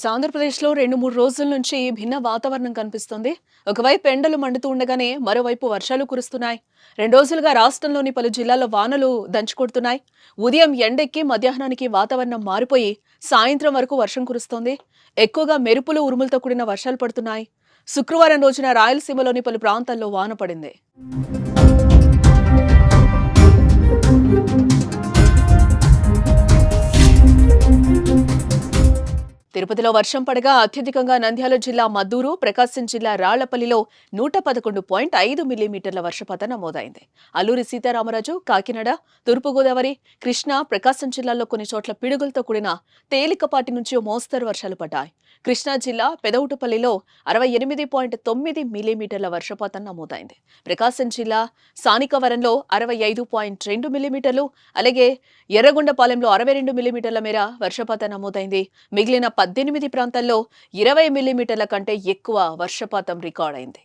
Yes ఆంధ్రప్రదేశ్లో రెండు మూడు రోజుల నుంచి భిన్న వాతావరణం కనిపిస్తుంది. ఒకవైపు ఎండలు మండుతూ ఉండగానే మరోవైపు వర్షాలు కురుస్తున్నాయి. రెండు రోజులుగా రాష్ట్రంలోని పలు జిల్లాల్లో వానలు దంచుకొడుతున్నాయి. ఉదయం ఎండెక్కి మధ్యాహ్నానికి వాతావరణం మారిపోయి సాయంత్రం వరకు వర్షం కురుస్తోంది. ఎక్కువగా మెరుపులు ఉరుములతో కూడిన వర్షాలు పడుతున్నాయి. శుక్రవారం రోజున రాయలసీమలోని పలు ప్రాంతాల్లో వాన పడింది. తిరుపతిలో వర్షం పడగా అత్యధికంగా నంద్యాల జిల్లా మద్దూరు ప్రకాశం జిల్లా రాళ్ళపల్లిలో నూట పదకొండు పాయింట్ ఐదు మిల్లీమీటర్ల వర్షపాతం నమోదైంది. అల్లూరి సీతారామరాజు కాకినాడ తూర్పుగోదావరి కృష్ణా ప్రకాశం జిల్లాల్లో కొన్ని చోట్ల పిడుగులతో కూడిన తేలికపాటి నుంచి మోస్తరు వర్షాలు పడ్డాయి. కృష్ణా జిల్లా పెదవుటపల్లిలో అరవై ఎనిమిది పాయింట్ తొమ్మిది మిల్లీమీటర్ల వర్షపాతం నమోదైంది. ప్రకాశం జిల్లా సానికవరంలో అరవై ఐదు పాయింట్ రెండు మిల్లీమీటర్లు అలాగే ఎర్రగొండపాలెంలో అరవై రెండు మిల్లీమీటర్ల మేర వర్షపాతం నమోదైంది. మిగిలిన పద్దెనిమిది ప్రాంతాల్లో ఇరవై మిల్లీమీటర్ల కంటే ఎక్కువ వర్షపాతం రికార్డైంది.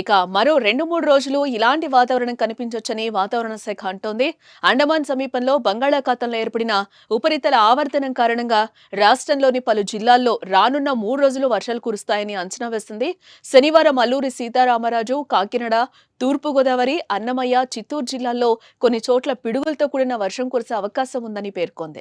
ఇక మరో రెండు మూడు రోజులు ఇలాంటి వాతావరణం కనిపించొచ్చని వాతావరణ శాఖ అంటోంది. అండమాన్ సమీపంలో బంగాళాఖాతంలో ఏర్పడిన ఉపరితల ఆవర్తనం కారణంగా రాష్ట్రంలోని పలు జిల్లాల్లో రానున్న మూడు రోజులు వర్షాలు కురుస్తాయని అంచనా వేసింది. శనివారం అల్లూరి సీతారామరాజు కాకినాడ తూర్పుగోదావరి అన్నమయ్య చిత్తూరు జిల్లాల్లో కొన్ని చోట్ల పిడుగులతో కూడిన వర్షం కురిసే అవకాశం ఉందని పేర్కొంది.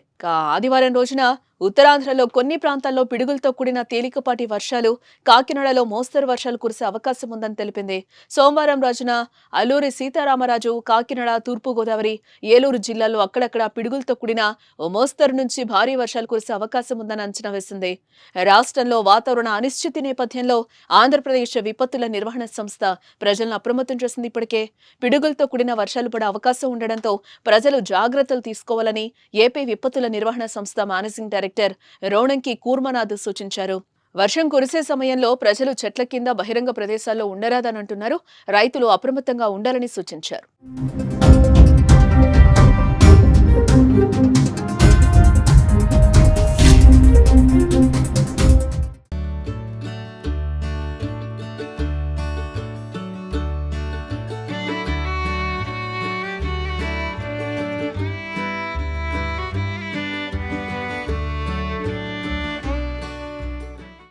ఆదివారం రోజున ఉత్తరాంధ్రలో కొన్ని ప్రాంతాల్లో పిడుగులతో కూడిన తేలికపాటి వర్షాలు కాకినాడలో మోస్తరు వర్షాలు కురిసే అవకాశం ఉందని తెలిపింది. సోమవారం రోజున అల్లూరి సీతారామరాజు కాకినాడ తూర్పుగోదావరి ఏలూరు జిల్లాల్లో అక్కడక్కడ పిడుగులతో కూడిన ఓ మోస్తరు నుంచి భారీ వర్షాలు కురిసే అవకాశం ఉందని అంచనా వేసింది. రాష్ట్రంలో వాతావరణ అనిశ్చితి నేపథ్యంలో ఆంధ్రప్రదేశ్ విపత్తుల నిర్వహణ సంస్థ ప్రజలను అప్రమత్తం చేసింది ఇప్పటికే. పిడుగులతో కూడిన వర్షాలు పడే అవకాశం ఉండడంతో ప్రజలు జాగ్రత్తలు తీసుకోవాలని ఏపీ విపత్తుల నిర్వహణ సంస్థ మేనేజింగ్ డైరెక్టర్ రోణంకి కూర్మనాథ్ సూచించారు. వర్షం కురిసే సమయంలో ప్రజలు చెట్ల కింద బహిరంగ ప్రదేశాల్లో ఉండరాదని అంటున్నారు రైతులు అప్రమత్తంగా ఉండాలని సూచించారు.